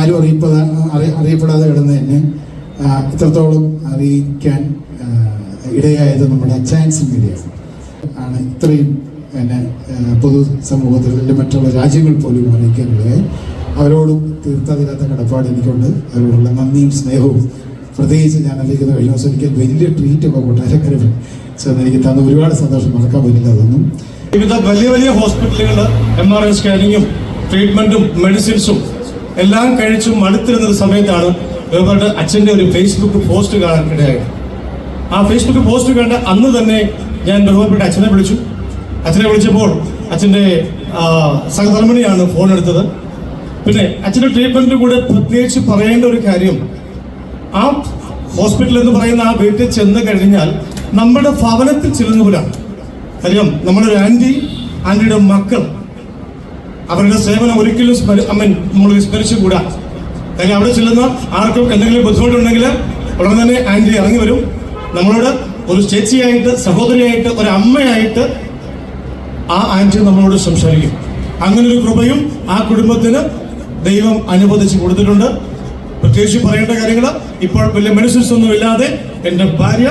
ആരും അറിയപ്പെടാ അറിയപ്പെടാതെ കിടന്ന് തന്നെ ഇത്രത്തോളം അറിയിക്കാൻ ഇടയായത് നമ്മുടെ ചാൻസ് മീഡിയ ആണ്. ഇത്രയും പിന്നെ ആ, പൊതു സമൂഹത്തിൽ മറ്റുള്ള രാജ്യങ്ങൾ പോലും അറിയിക്കാനുള്ളത് അവരോടും തീർത്തതില്ലാത്ത കടപ്പാട് എനിക്കുണ്ട്. അവരോടുള്ള നന്ദിയും സ്നേഹവും പ്രത്യേകിച്ച് ഞാൻ അറിയിക്കുന്ന കഴിഞ്ഞ ദിവസം എനിക്ക് വലിയ ട്രീറ്റ് ഒക്കെ കൊട്ടാരക്കര ചെന്ന് എനിക്ക് തന്ന ഒരുപാട് സന്തോഷം മറക്കാൻ പറ്റില്ല അതൊന്നും. വിവിധ വലിയ വലിയ ഹോസ്പിറ്റലുകൾ എം ആർ ഐ സ്കാനിങ്ങും ട്രീറ്റ്മെന്റും മെഡിസിൻസും എല്ലാം കഴിച്ചും മടുത്തിരുന്ന സമയത്താണ് ഗവർണറുടെ അച്ഛന്റെ ഒരു ഫേസ്ബുക്ക് പോസ്റ്റ് കാണാൻ ഇടയായത്. ആ ഫേസ്ബുക്ക് പോസ്റ്റ് കണ്ട അന്ന് തന്നെ ഞാൻ ബഹുമാനപ്പെട്ട അച്ഛനെ വിളിച്ചു. അച്ഛനെ വിളിച്ചപ്പോൾ അച്ഛന്റെ ആ, സഹധർമ്മിണിയാണ് ഫോൺ എടുത്തത്. പിന്നെ അച്ഛന്റെ ട്രീറ്റ്മെന്റിന്റെ കൂടെ പ്രത്യേകിച്ച് പറയേണ്ട ഒരു കാര്യം ആ ഹോസ്പിറ്റൽ എന്ന് പറയുന്ന ആ വീട്ടിൽ ചെന്ന് കഴിഞ്ഞാൽ നമ്മുടെ ഭവനത്തിൽ ചെല്ലുന്നവരാണ് കാര്യം നമ്മുടെ ഒരു ആന്റി ആന്റിയുടെ മക്കൾ അവരുടെ സേവനം ഒരിക്കലും അമ്മൻ നമ്മൾ വിസ്മരിച്ചുകൂടാ. കാര്യം അവിടെ ചെല്ലുന്ന ആർക്കും എന്തെങ്കിലും ബുദ്ധിമുട്ടുണ്ടെങ്കിൽ ഉടനെ തന്നെ ആന്റി ഇറങ്ങി വരും. നമ്മളോട് ഒരു ചേച്ചിയായിട്ട് സഹോദരിയായിട്ട് ഒരു അമ്മയായിട്ട് ആ ആന്റി നമ്മളോട് സംസാരിക്കും. അങ്ങനെ ഒരു കൃപയും ആ കുടുംബത്തിന് ദൈവം അനുവദിച്ച് കൊടുത്തിട്ടുണ്ട്. പ്രത്യേകിച്ച് പറയേണ്ട കാര്യങ്ങൾ ഇപ്പോൾ വലിയ മെഡിസിൻസ് ഒന്നും ഇല്ലാതെ എന്റെ ഭാര്യ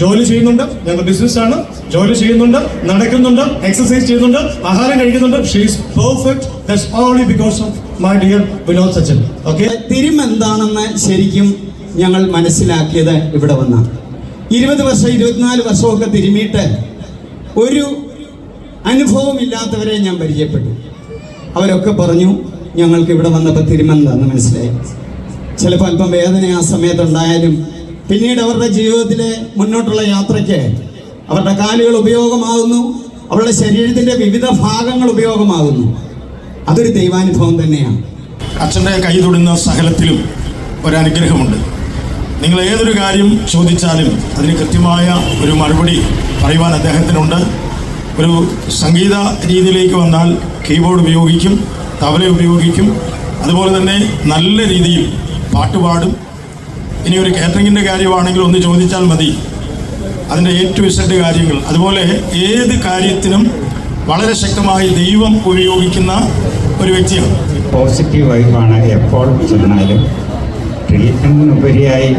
ജോലി ചെയ്യുന്നുണ്ട് ഞങ്ങൾ ബിസിനസ്സാണ് ജോലി ചെയ്യുന്നുണ്ട് നടക്കുന്നുണ്ട് എക്സസൈസ് ചെയ്യുന്നുണ്ട് ആഹാരം കഴിക്കുന്നുണ്ട്. She's perfect only because of my dear Vinod Sachin okay തിരുമെന്താണെന്ന് ശരിക്കും ഞങ്ങൾ മനസ്സിലാക്കിയത് ഇവിടെ വന്ന. ഇരുപത് വർഷം ഇരുപത്തിനാല് വർഷമൊക്കെ തിരുമിയിട്ട് ഒരു അനുഭവമില്ലാത്തവരെ ഞാൻ പരിചയപ്പെട്ടു. അവരൊക്കെ പറഞ്ഞു ഞങ്ങൾക്ക് ഇവിടെ വന്നപ്പോൾ തിരുമെന്താന്ന് മനസ്സിലായി. ചിലപ്പോൾ അല്പം വേദന ആ സമയത്തുണ്ടായാലും പിന്നീട് അവരുടെ ജീവിതത്തിലെ മുന്നോട്ടുള്ള യാത്രയ്ക്ക് അവരുടെ കാലുകൾ ഉപയോഗമാകുന്നു അവരുടെ ശരീരത്തിന്റെ വിവിധ ഭാഗങ്ങൾ ഉപയോഗമാകുന്നു. അതൊരു ദൈവാനുഭവം തന്നെയാണ്. അച്ഛന്റെ കൈ തൊടുന്ന സകലത്തിലും ഒരനുഗ്രഹമുണ്ട്. നിങ്ങൾ ഏതൊരു കാര്യം ചോദിച്ചാലും അതിന് കൃത്യമായ ഒരു മറുപടി പറയുവാൻ അദ്ദേഹത്തിനുണ്ട്. ഒരു സംഗീത രീതിയിലേക്ക് വന്നാൽ കീബോർഡ് ഉപയോഗിക്കും തബല ഉപയോഗിക്കും അതുപോലെ തന്നെ നല്ല രീതിയിൽ പാട്ടുപാടും ഇനി ഒരു കാറ്ററിങ്ങിന്റെ കാര്യമാണെങ്കിൽ ഒന്ന് ചോദിച്ചാൽ മതി. അതിന്റെ എ ടു കാര്യങ്ങൾ. അതുപോലെ ഏത് കാര്യത്തിനും വളരെ ശക്തമായി ദൈവം ഉപയോഗിക്കുന്ന ഒരു വ്യക്തിയാണ്. പോസിറ്റീവ് വൈബാണ് എപ്പോൾ ചെന്നാലും ട്രീറ്റ്മെന്റിനുപരിയായി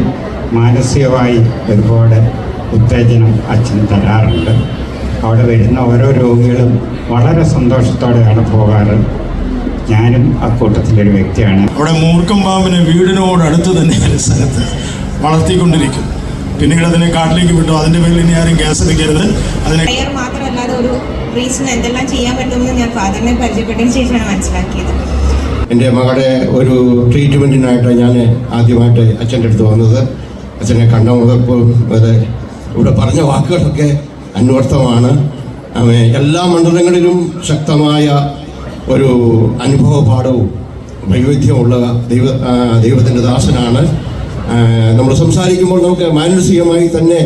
മാനസികമായി ഒരുപാട് ഉത്തേജനം അച്ഛൻ തരാറുണ്ട്. അവിടെ വരുന്ന ഓരോ രോഗികളും വളരെ സന്തോഷത്തോടെയാണ് പോകാറ്. ഞാനും അക്കൂട്ടത്തിലൊരു വ്യക്തിയാണ്. അവിടെ മൂർക്കം പാമ്പിനെ വീടിനോട് അടുത്ത് തന്നെ ഒരു സ്ഥലത്ത് വളർത്തിക്കൊണ്ടിരിക്കും പിന്നീട് അതിനെ കാട്ടിലേക്ക് വിട്ടു? അതിന്റെ പേരിൽ ഇനി ആരും ഗ്യാസ് എടുക്കരുത് അതിനെ എന്റെ മാത്രമല്ലാതെ ഒരു റീസൺ എന്തെല്ലാം ചെയ്യാൻ പറ്റുമെന്ന് ഞാൻ ഫാദറിനെ പരിചയപ്പെട്ടതിന് ശേഷമാണ് മനസ്സിലാക്കിയത്. എന്റെ മകളുടെ ഒരു ട്രീറ്റ്മെന്റിനായിട്ട് ഞാൻ ആദ്യമായിട്ട് അച്ഛന്റെ അടുത്ത് വന്നത്. അച്ഛനെ കണ്ട മുതൽപ്പോൾ വരെ ഇവിടെ പറഞ്ഞ വാക്കുകളൊക്കെ അന്വർത്ഥമാണ്. എല്ലാ മണ്ഡലങ്ങളിലും ശക്തമായ ഒരു അനുഭവ പാഠവും വൈവിധ്യമുള്ള ദൈവ ദൈവത്തിന്റെ ദാസനാണ്. നമ്മൾ സംസാരിക്കുമ്പോൾ നമുക്ക് മാനസികമായി തന്നെ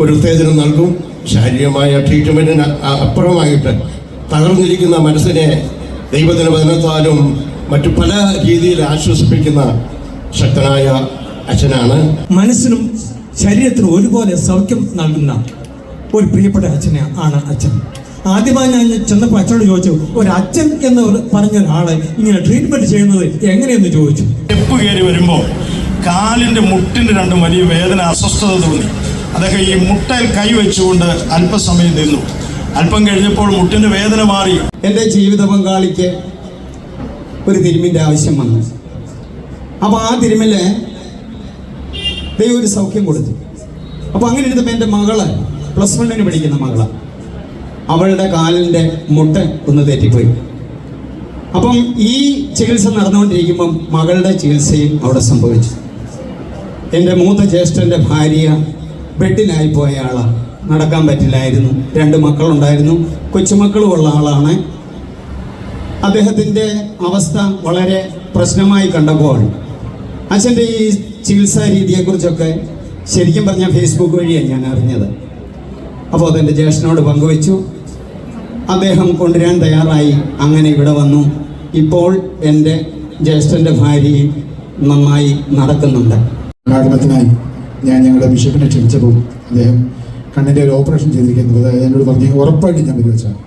ഒരു ഉത്തേജനം നൽകും. ശാരീരികമായ ട്രീറ്റ്മെന്റിന് അപ്പുറമായിട്ട് തകർന്നിരിക്കുന്ന മനസ്സിനെ ദൈവത്തിന് വചനത്താലും മറ്റു പല രീതിയിൽ ആശ്വസിപ്പിക്കുന്ന ശക്തനായ അച്ഛനാണ്. മനസ്സിനും ശരീരത്തിനും ഒരുപോലെ സൗഖ്യം നൽകുന്ന ഒരു പ്രിയപ്പെട്ട അച്ഛനെ ആണ് അച്ഛൻ. ആദ്യമായി ഞാൻ ചെന്നപ്പോൾ അച്ഛനോട് ചോദിച്ചു ഒരു അച്ഛൻ എന്ന് പറഞ്ഞ ഒരാളെ ഇങ്ങനെ ട്രീറ്റ്മെന്റ് ചെയ്യുന്നത് എങ്ങനെയെന്ന് ചോദിച്ചു? സ്റ്റെപ്പ് കയറി വരുമ്പോൾ കാലിന്റെ മുട്ടിന് രണ്ടും വലിയ വേദന അസ്വസ്ഥത തോന്നി. അതൊക്കെ ഈ മുട്ടയിൽ കൈ വെച്ചുകൊണ്ട് അല്പസമയം നിന്നു. അല്പം കഴിഞ്ഞപ്പോൾ മുട്ടിന്റെ വേദന മാറി. എന്റെ ജീവിത പങ്കാളിക്ക് ഒരു തിരുമിന്റെ ആവശ്യം വന്നു. അപ്പോൾ ആ തിരുമിൽ ദൈവം ഒരു സൗഖ്യം കൊടുത്തു. അപ്പോൾ അങ്ങനെ ഇരുന്നപ്പോൾ എന്റെ മകൾ പ്ലസ് വണ്ണിന് പഠിക്കുന്ന മകൾ. അവളുടെ കാലിന്റെ മുട്ട ഒന്ന് തെറ്റിപ്പോയി. അപ്പം ഈ ചികിത്സ നടന്നുകൊണ്ടിരിക്കുമ്പം മകളുടെ ചികിത്സയും അവിടെ സംഭവിച്ചു. എന്റെ മൂത്ത ജ്യേഷ്ഠന്റെ ഭാര്യ ബെഡിലായി പോയ ആളാണ് നടക്കാൻ പറ്റില്ലായിരുന്നു. രണ്ട് മക്കളുണ്ടായിരുന്നു. കൊച്ചുമക്കളും ഉള്ള ആളാണ്. അദ്ദേഹത്തിന്റെ അവസ്ഥ വളരെ പ്രശ്നമായി കണ്ടപ്പോൾ അച്ഛന്റെ ഈ ചികിത്സാ രീതിയെക്കുറിച്ചൊക്കെ ശരിക്കും പറഞ്ഞാൽ ഫേസ്ബുക്ക് വഴിയാണ് ഞാൻ അറിഞ്ഞത്. അപ്പോൾ അതെന്റെ ജ്യേഷ്ഠനോട് പങ്കുവച്ചു. അദ്ദേഹം കൊണ്ടുവരാൻ തയ്യാറായി. അങ്ങനെ ഇവിടെ വന്നു. ഇപ്പോൾ എന്റെ ജ്യേഷ്ഠന്റെ ഭാര്യയും നന്നായി നടക്കുന്നുണ്ട്. ഉദ്ഘാടനത്തിനായി ഞാൻ ഞങ്ങളുടെ ബിഷപ്പിനെ ക്ഷണിച്ചപ്പോൾ അദ്ദേഹം കണ്ണിന്റെ ഒരു ഓപ്പറേഷൻ ചെയ്തിരിക്കുന്നത് എന്നോട് പറഞ്ഞ് ഉറപ്പായിട്ട് ഞാൻ വരുവച്ചാണ്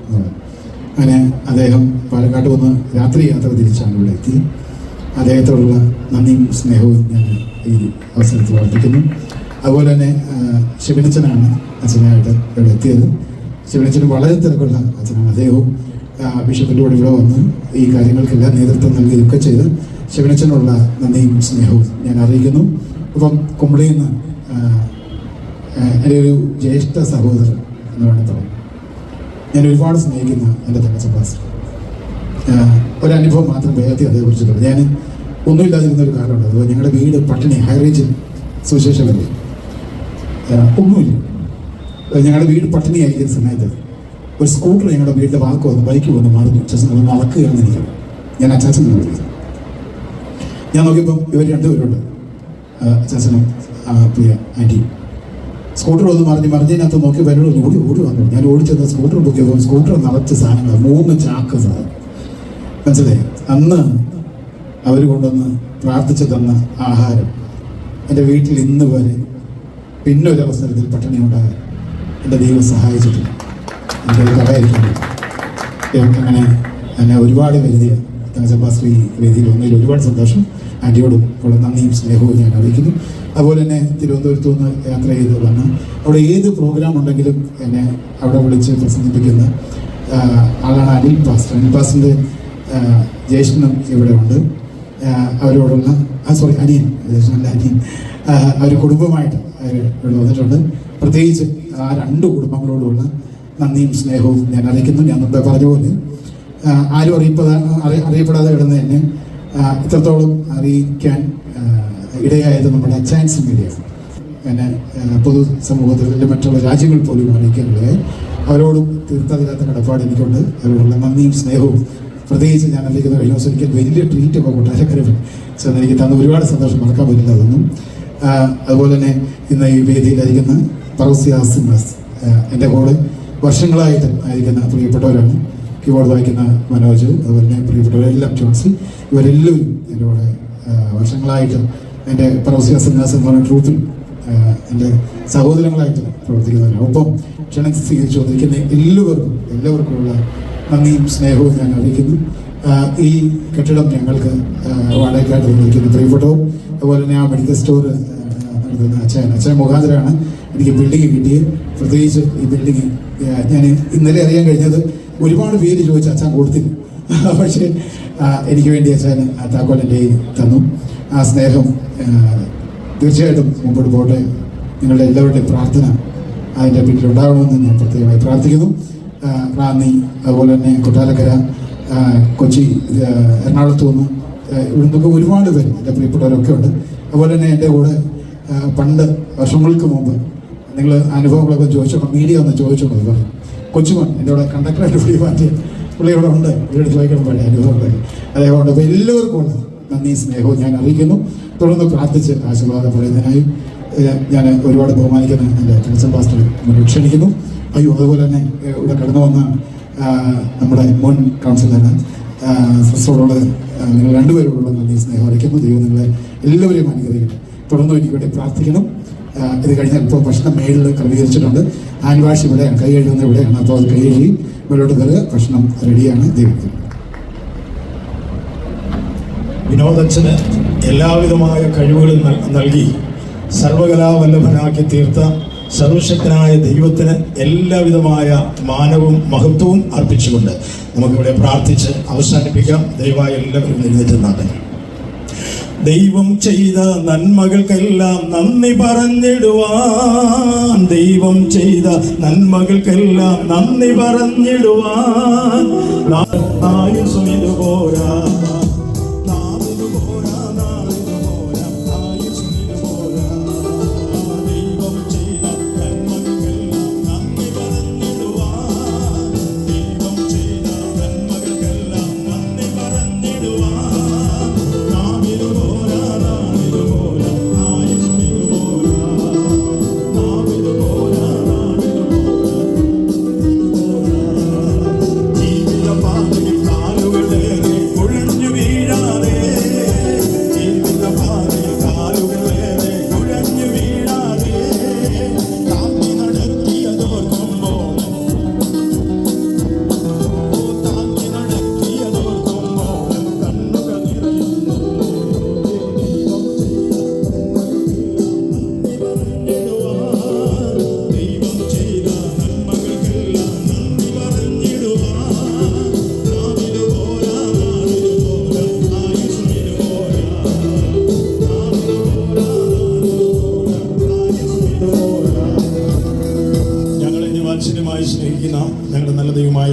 അങ്ങനെ അദ്ദേഹം പാലക്കാട്ട് വന്ന് രാത്രി യാത്ര തിരിച്ചാണ് ഇവിടെ എത്തി. അദ്ദേഹത്തോടുള്ള നന്ദിയും സ്നേഹവും ഞാൻ ഈ അവസരത്തിൽ വർദ്ധിക്കുന്നു അതുപോലെ തന്നെ ശിവനച്ചനാണ് അച്ഛനായിട്ട് ഇവിടെ എത്തിയത്. ശിവനച്ചന് വളരെ തിരക്കുള്ള അച്ഛനാണ് അദ്ദേഹവും ബിഷപ്പിന്റെ കൂടെ ഇവിടെ വന്ന് ഈ കാര്യങ്ങൾക്കെല്ലാം നേതൃത്വം നൽകുകയൊക്കെ ചെയ്ത് ശിവനച്ചനുള്ള നന്ദിയും സ്നേഹവും ഞാൻ അറിയിക്കുന്നു. അപ്പം കുമ്പളിയിൽ നിന്ന് എന്റെ ഒരു ജ്യേഷ്ഠ സഹോദരൻ എന്ന് വേണമെങ്കിൽ പറയാം ഞാൻ ഒരുപാട് സ്നേഹിക്കുന്ന എന്റെ തങ്കച്ച പാസ്റ്റർ. ഒരനുഭവം മാത്രം വേഗത്തിൽ അതേക്കുറിച്ച് പറഞ്ഞു. ഞാൻ ഒന്നുമില്ലാതിരുന്ന ഒരു കാലമുണ്ട്. അതുപോലെ ഞങ്ങളുടെ വീട് പട്ടിണി ഹൈറേഞ്ചിൽ സുവിശേഷമല്ലേ? ഒന്നുമില്ല. ഞങ്ങളുടെ വീട് പട്ടിണിയായിരിക്കുന്ന സമയത്ത് ഒരു സ്കൂട്ടർ ഞങ്ങളുടെ വീട്ടിൽ വാക്ക് വന്ന് ബൈക്ക് വന്ന് മറിഞ്ഞു അച്ഛൻ ഒന്ന് നടക്കുകയാണെന്ന് എനിക്ക് ഞാൻ അച്ചാച്ചൻ വിളിച്ചു. ഞാൻ നോക്കിയപ്പം ഇവർ രണ്ടുപേരുണ്ട്. അച്ചാച്ചനും പ്രിയ ആന്റിയും സ്കൂട്ടർ ഒന്ന് മറിഞ്ഞ് മറിഞ്ഞതിനകത്ത് നോക്കി വരുന്നത് ഓടി ഓടി വന്നു. ഞാൻ ഓടിച്ചത് സ്കൂട്ടർ ബുക്ക് സ്കൂട്ടർ നിറച്ച സാധനങ്ങൾ മൂന്ന് ചാക്ക് സാധനം. മനസ്സിലായി? അന്ന് അവർ കൊണ്ടുവന്ന് പ്രാർത്ഥിച്ചു തന്ന ആഹാരം. എന്റെ വീട്ടിൽ ഇന്ന് വരെ പിന്നൊരവസരത്തിൽ പട്ടിണി ഉണ്ടാകാൻ എന്റെ ദൈവം സഹായിച്ചിട്ടുണ്ട്. എന്റെ ഒരു കടയായിരിക്കുന്നു അങ്ങനെ എന്നെ ഒരുപാട് കരുതിയ തങ്കച്ചപ്പാശ്രീ വേദിയിൽ വന്നതിൽ ഒരുപാട് സന്തോഷം. ആന്റിയോടും ഉള്ള നന്ദിയും സ്നേഹവും ഞാൻ അറിയിക്കുന്നു. അതുപോലെ തന്നെ തിരുവനന്തപുരത്ത് നിന്ന് യാത്ര ചെയ്ത് വന്ന് അവിടെ ഏത് പ്രോഗ്രാം ഉണ്ടെങ്കിലും എന്നെ അവിടെ വിളിച്ച് പ്രസംഗിപ്പിക്കുന്ന ആളാണ് അനിൽ പാസ്റ്റർ. അനിൽ പാസ്റ്ററിന്റെ ജ്യേഷ്ഠനും ഇവിടെ ഉണ്ട്. അവരോടുള്ള സോറി അനിയൻ ജ്യേഷ്ഠനല്ല അനിയൻ. അവർ കുടുംബമായിട്ട് അവർ ഇവിടെ വന്നിട്ടുണ്ട്. പ്രത്യേകിച്ച് ആ രണ്ട് കുടുംബങ്ങളോടുള്ള നന്ദിയും സ്നേഹവും ഞാൻ അറിയിക്കുന്നു. ഞാൻ മുമ്പേ പറഞ്ഞ പോലെ ആരും അറിയപ്പെടാ അറി- അറിയപ്പെടാതെ കിടന്ന് തന്നെ ഇത്രത്തോളം അറിയിക്കാൻ ഇടയായത് നമ്മുടെ അച്ചാൻസ് മീഡിയയാണ്. പിന്നെ ആ, പൊതു സമൂഹത്തിൽ മറ്റുള്ള രാജ്യങ്ങൾ പോലും അറിയിക്കാനുള്ളത് അവരോടും തീർത്തതില്ലാത്ത കടപ്പാട് എനിക്കുണ്ട്. അവരോടുള്ള നന്ദിയും സ്നേഹവും പ്രത്യേകിച്ച് ഞാൻ അറിയിക്കുന്ന കഴിഞ്ഞ ദിവസം എനിക്ക് വലിയ ട്രീറ്റ് ഒക്കെ കൊട്ടാരക്കര ചെന്ന് എനിക്ക് തന്ന ഒരുപാട് സന്തോഷം മറക്കാൻ പറ്റില്ല അതൊന്നും. അതുപോലെ തന്നെ ഇന്ന് ഈ വേദിയിലായിരിക്കുന്ന പറവസ്യാസിമസ് എന്റെ കൂടെ വർഷങ്ങളായിട്ട് ആയിരിക്കുന്ന പ്രിയപ്പെട്ടവരാണ്. കീബോർഡ് വായിക്കുന്ന മനോജ് അതുപോലെ പ്രിയപ്പെട്ടവരെല്ലാം ജോൺസി. ഇവരെല്ലാവരും എന്റെ കൂടെ വർഷങ്ങളായിട്ട് എന്റെ പറവസ്യാസിമസ് എന്ന് പറയുന്ന ട്രൂത്തിൽ എന്റെ സഹോദരങ്ങളായിട്ട് പ്രവർത്തിക്കുന്നവരാണ്. ഒപ്പം ക്ഷണം സ്വീകരിച്ചു വന്നിരിക്കുന്ന എല്ലാവർക്കും എല്ലാവർക്കുമുള്ള നന്ദിയും സ്നേഹവും ഞാൻ അറിയിക്കുന്നു. ഈ കെട്ടിടം ഞങ്ങൾക്ക് വാടകയ്ക്കായിട്ട് നിർമ്മിക്കുന്നു പ്രിയപ്പെട്ടവും അതുപോലെ തന്നെ ആ മെഡിക്കൽ സ്റ്റോർ നടത്തുന്ന അച്ഛൻ അച്ഛൻ മുഖാന്തരമാണ്. എനിക്ക് ബിൽഡിംഗ് കിട്ടിയത് പ്രത്യേകിച്ച് ഈ ബിൽഡിംഗ് ഞാൻ ഇന്നലെ അറിയാൻ കഴിഞ്ഞത് ഒരുപാട് പേര് ചോദിച്ച അച്ഛൻ കൊടുത്തില്ല പക്ഷേ എനിക്ക് വേണ്ടി അച്ഛൻ ആ തന്നു. ആ സ്നേഹം തീർച്ചയായിട്ടും മുമ്പോട്ട് പോട്ടെ നിങ്ങളുടെ എല്ലാവരുടെയും പ്രാർത്ഥന അതിന്റെ പിന്നിൽ ഉണ്ടാകണമെന്ന് ഞാൻ പ്രത്യേകമായി പ്രാർത്ഥിക്കുന്നു. റാന്നി അതുപോലെ തന്നെ കൊട്ടാരക്കര കൊച്ചി എറണാകുളത്ത് നിന്ന് ഇവിടുന്നൊക്കെ ഒരുപാട് പേര് എന്റെ പ്രിയപ്പെട്ടവരൊക്കെ ഉണ്ട്. അതുപോലെ തന്നെ എന്റെ കൂടെ പണ്ട് വർഷങ്ങൾക്ക് മുമ്പ് നിങ്ങൾ അനുഭവങ്ങളൊക്കെ ചോദിച്ചോളൂ മീഡിയ ഒന്ന് ചോദിച്ചോളൂ പറഞ്ഞു കൊച്ചുമോൻ എന്റെ കൂടെ കണ്ടക്ടറായിട്ട് പുള്ളി മാറ്റിയ പുള്ളി ഇവിടെ ഉണ്ട്. ഇവിടെ ചോദിക്കണം പഴയ അനുഭവങ്ങളൊക്കെ. അതേപോലെ എല്ലാവർക്കും ഉണ്ട്. നന്ദി സ്നേഹവും ഞാൻ അറിയിക്കുന്നു. തുടർന്ന് പ്രാർത്ഥിച്ച് ആശീർവാദം പറയുന്നതിനായി ഞാൻ ഒരുപാട് ബഹുമാനിക്കുന്ന എന്റെ ടെൻസൺ പാസ്റ്റർ മുന്നിൽ ക്ഷണിക്കുന്നു. അയ്യോ അതുപോലെ തന്നെ ഇവിടെ കടന്നു വന്ന നമ്മുടെ മുൻ കൗൺസിലറാണ് സിസ്റ്ററോട് നിങ്ങൾ രണ്ടുപേരോടുള്ള നന്ദി സ്നേഹം അറിയിക്കുന്നു. ദൈവം നിങ്ങളെ എല്ലാവരെയും അനുഗ്രഹിക്കട്ടെ. തുടർന്ന് എനിക്ക് വേണ്ടി പ്രാർത്ഥിക്കണം. ഇത് കഴിഞ്ഞ ഇപ്പോൾ ഭക്ഷണം മേളിൽ ക്രമീകരിച്ചിട്ടുണ്ട്. ഹാൻഡ് വാഷ് ഇവിടെയാണ് കൈ കഴുകുന്നത് ഇവിടെയാണ്. അപ്പോൾ അത് കൈ കഴുകി മുകളിലോട്ട് കയറുക ഭക്ഷണം റെഡിയാണ്. ദൈവത്തിൽ വിനോദച്ഛന് എല്ലാവിധമായ കഴിവുകളും നൽ- നൽകി. സർവകലാവല്ലഭനാക്കി തീർത്ത സർവശക്തനായ ദൈവത്തിന് എല്ലാവിധമായ മാനവും മഹത്വവും അർപ്പിച്ചുകൊണ്ട് നമുക്കിവിടെ പ്രാർത്ഥിച്ച് അവസാനിപ്പിക്കാം. ദയവായി എല്ലാവരും എഴുന്നേറ്റ് ദൈവം ചെയ്ത നന്മകൾക്കെല്ലാം നന്ദി പറഞ്ഞിടുവാൻ. ദൈവം ചെയ്ത നന്മകൾക്കെല്ലാം നന്ദി പറഞ്ഞിടുവാൻ. ആയുസും ഇതുപോരാ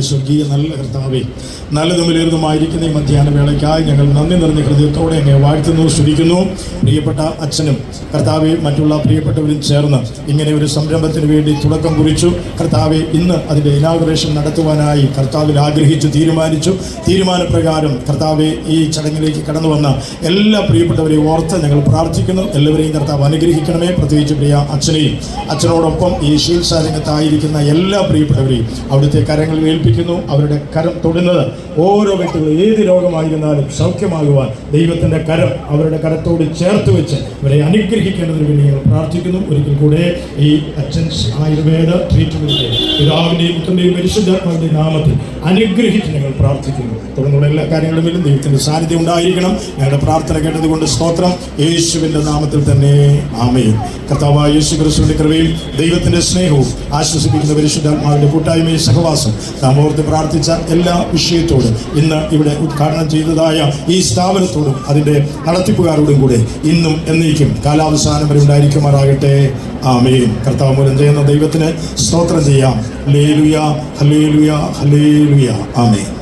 സ്വർഗീയ നല്ല കർത്താവേ നല്ലതും വിലയിരുന്നതുമായിരിക്കുന്ന ഈ മധ്യാഹ്ന വേളയ്ക്കായി ഞങ്ങൾ നന്ദി നിറഞ്ഞ ഹൃദയത്തോടെ എന്നെ വാഴ്ത്തുന്നു സ്തുതിക്കുന്നു. പ്രിയപ്പെട്ട അച്ഛനും കർത്താവെ മറ്റുള്ള പ്രിയപ്പെട്ടവരും ചേർന്ന് ഇങ്ങനെ ഒരു സംരംഭത്തിന് വേണ്ടി തുടക്കം കുറിച്ചു. കർത്താവെ ഇന്ന് അതിന്റെ ഇനാഗ്രേഷൻ നടത്തുവാനായി കർത്താവിൽ ആഗ്രഹിച്ചു തീരുമാനിച്ചു. തീരുമാനപ്രകാരം കർത്താവെ ഈ ചടങ്ങിലേക്ക് കടന്നു വന്ന എല്ലാ പ്രിയപ്പെട്ടവരെയും ഓർത്ത് ഞങ്ങൾ പ്രാർത്ഥിക്കുന്നു. എല്ലാവരെയും കർത്താവ് അനുഗ്രഹിക്കണമേ. പ്രത്യേകിച്ച് പ്രിയ അച്ഛനെയും അച്ഛനോടൊപ്പം ഈ ശീൽസാരംഗത്തായിരിക്കുന്ന എല്ലാ പ്രിയപ്പെട്ടവരെയും അവിടുത്തെ കരങ്ങളിൽ ഏൽപ്പിക്കുന്നു അവരുടെ കരം തൊടുന്നത് ഓരോ വ്യക്തികളും ഏത് രോഗമായിരുന്നാലും സൗഖ്യമാകുവാൻ ദൈവത്തിന്റെ കരം അവരുടെ കരത്തോട് ചേർത്ത് വെച്ച് ഇവരെ അനുഗ്രഹിക്കേണ്ടതിന് വേണ്ടി ഞങ്ങൾ പ്രാർത്ഥിക്കുന്നു. ഒരിക്കൽ കൂടെ ഈ അച്ഛൻ ആയുർവേദ ട്രീറ്റ്മെന്റ് പിതാവിന്റെയും പുത്രന്റെയും പരിശുദ്ധാത്മാവിന്റെയും നാമത്തിൽ അനുഗ്രഹിച്ച് ഞങ്ങൾ പ്രാർത്ഥിക്കുന്നു. തുടർന്നുള്ള എല്ലാ കാര്യങ്ങളിലും ദൈവത്തിന്റെ സാന്നിധ്യം ഉണ്ടായിരിക്കണം. ഞങ്ങളുടെ പ്രാർത്ഥന കേട്ടതുകൊണ്ട് സ്തോത്രം. യേശുവിന്റെ നാമത്തിൽ തന്നെ ആമയും കർത്താവായ യേശു ക്രിസ്തുവിന്റെ കൃപയും ദൈവത്തിന്റെ സ്നേഹവും ആശ്വസിപ്പിക്കുന്ന പരിശുദ്ധാത്മാവിന്റെ കൂട്ടായ്മയും സഹവാസം നാം ഓർത്ത് പ്രാർത്ഥിച്ച എല്ലാ വിഷയത്തോടും ഇന്ന് ഇവിടെ ഉദ്ഘാടനം ചെയ്തതായ ഈ സ്ഥാപനത്തോടും അതിന്റെ നടത്തിപ്പുകാരോടും കൂടെ ഇന്നും എന്നേക്കും കാലാവസാനം വരെ ഉണ്ടായിരിക്കുമാറാകട്ടെ. ആമേൻ. കർത്താവ് മൂലം ചെയ്യുന്ന ദൈവത്തിന് സ്തോത്രം ചെയ്യാം. Hallelujah hallelujah hallelujah amen.